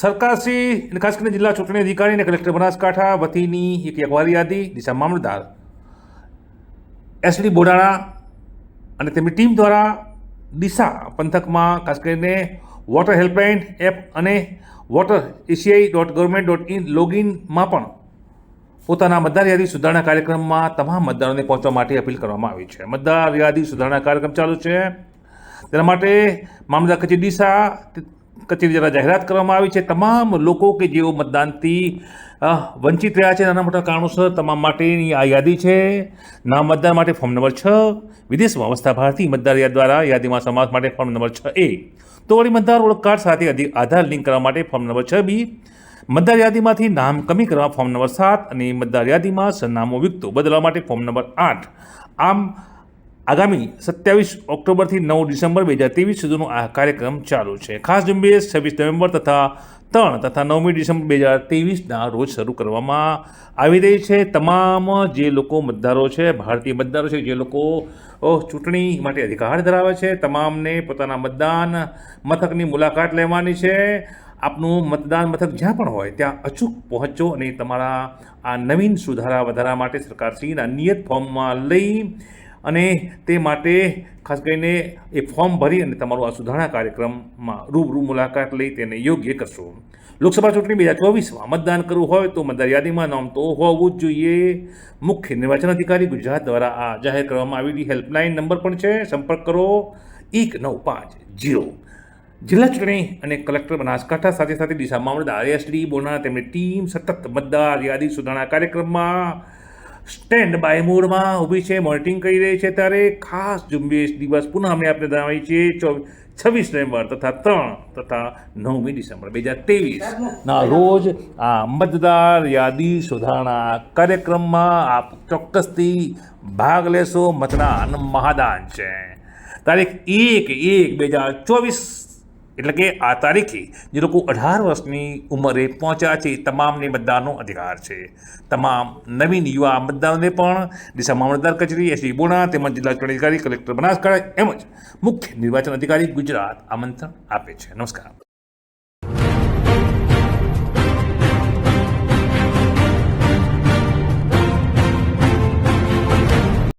સરકારશ્રી અને ખાસ કરીને જિલ્લા ચૂંટણી અધિકારી અને કલેક્ટર બનાસકાંઠા વતીની એક અખબારી યાદી દિશા મામલદાર એસડી બોડાણા અને તેમની ટીમ દ્વારા દિશા પંથકમાં ખાસ કરીને વોટર હેલ્પલાઇન એપ અને voter ECI dot government dot in લોગિનમાં પણ પોતાના મતદાર યાદી સુધારણા કાર્યક્રમમાં તમામ મતદારોને પહોંચવા માટે અપીલ કરવામાં આવી છે. મતદાર યાદી સુધારણા કાર્યક્રમ ચાલુ છે. તેના માટે મામલા કચેરી ડીસા કચેરી દ્વારા જાહેરાત કરવામાં આવી છે. તમામ લોકો કે જેઓ મતદાનથી વંચિત રહ્યા છે, નાના મોટા કારણોસર તમામ માટેની આ યાદી છે. નામ મતદાર માટે ફોર્મ નંબર છ વિદેશમાં વસતા ભારતીય મતદાર યાદ દ્વારા યાદીમાં સમાસ માટે ફોર્મ નંબર છ એ. તો વળી મતદાર ઓળખ કાર્ડ સાથે આધાર લિંક કરવા માટે ફોર્મ નંબર છ બી. મતદાર યાદીમાંથી નામ કમી કરવા ફોર્મ નંબર સાત અને મતદાર યાદીમાં સરનામું વિગતો બદલવા માટે ફોર્મ નંબર આઠ. આમ આગામી સત્યાવીસ ઓક્ટોબરથી નવ ડિસેમ્બર બે હજાર ત્રેવીસ સુધીનો આ કાર્યક્રમ ચાલુ છે. ખાસ ઝુંબેશ છવ્વીસ નવેમ્બર તથા ત્રણ તથા નવમી ડિસેમ્બર બે હજાર ત્રેવીસના રોજ શરૂ કરવામાં આવી રહી છે. તમામ જે લોકો મતદારો છે, ભારતીય મતદારો છે, જે લોકો ચૂંટણી માટે અધિકાર ધરાવે છે, તમામને પોતાના મતદાન મથકની મુલાકાત લેવાની છે. આપનું મતદાન મથક જ્યાં પણ હોય ત્યાં અચૂક પહોંચો અને તમારા આ નવીન સુધારા વધારા માટે સરકારશ્રીના નિયત ફોર્મમાં લઈ અને તે માટે ખાસ કરીને એ ફોર્મ ભરી અને તમારું આ સુધારણા કાર્યક્રમમાં રૂબરૂ મુલાકાત લઈ તેને યોગ્ય કરશો. લોકસભા ચૂંટણી બે હજાર ચોવીસમાં મતદાન કરવું હોય તો મતદાર યાદીમાં નામ તો હોવું જ જોઈએ. મુખ્ય નિર્વાચન અધિકારી ગુજરાત દ્વારા આ જાહેર કરવામાં આવેલી હેલ્પલાઇન નંબર પણ છે. સંપર્ક કરો. એક નવ પાંચ જીરો. જિલ્લા ચૂંટણી અને કલેક્ટર બનાસકાંઠા સાથે સાથે ડીસા મામલતદાર એસડી બોના તેમની ટીમ સતત મતદાર યાદી સુધારણા કાર્યક્રમમાં સ્ટેન્ડ બાય મોડમાં ઊભી છે મોનિટરિંગ કરી રહી છે ત્યારે ખાસ ઝુંબેશ દિવસ પુનઃ અમે આપણે ધરાવી છીએ છવ્વીસ નવેમ્બર તથા ત્રણ તથા નવમી ડિસેમ્બર બે હજાર ત્રેવીસના રોજ આ મતદાર યાદી સુધારણા કાર્યક્રમમાં આપ ચોક્કસથી ભાગ લેશો. મતદાન મહાદાન છે. તારીખ એક એક બે હજાર ચોવીસ એટલે કે આ તારીખે જે લોકો અઢાર વર્ષની ઉંમરે પહોંચ્યા છે તમામને મતદાનનો અધિકાર છે. તમામ નવીન યુવા મતદારોને પણ દિશા મતદાર કચેરી, એસી બોણા તેમજ જિલ્લા ચૂંટણી અધિકારી, કલેક્ટર બનાસકાંઠા એમજ મુખ્ય નિર્વાચન અધિકારી ગુજરાત આમંત્રણ આપે છે. નમસ્કાર.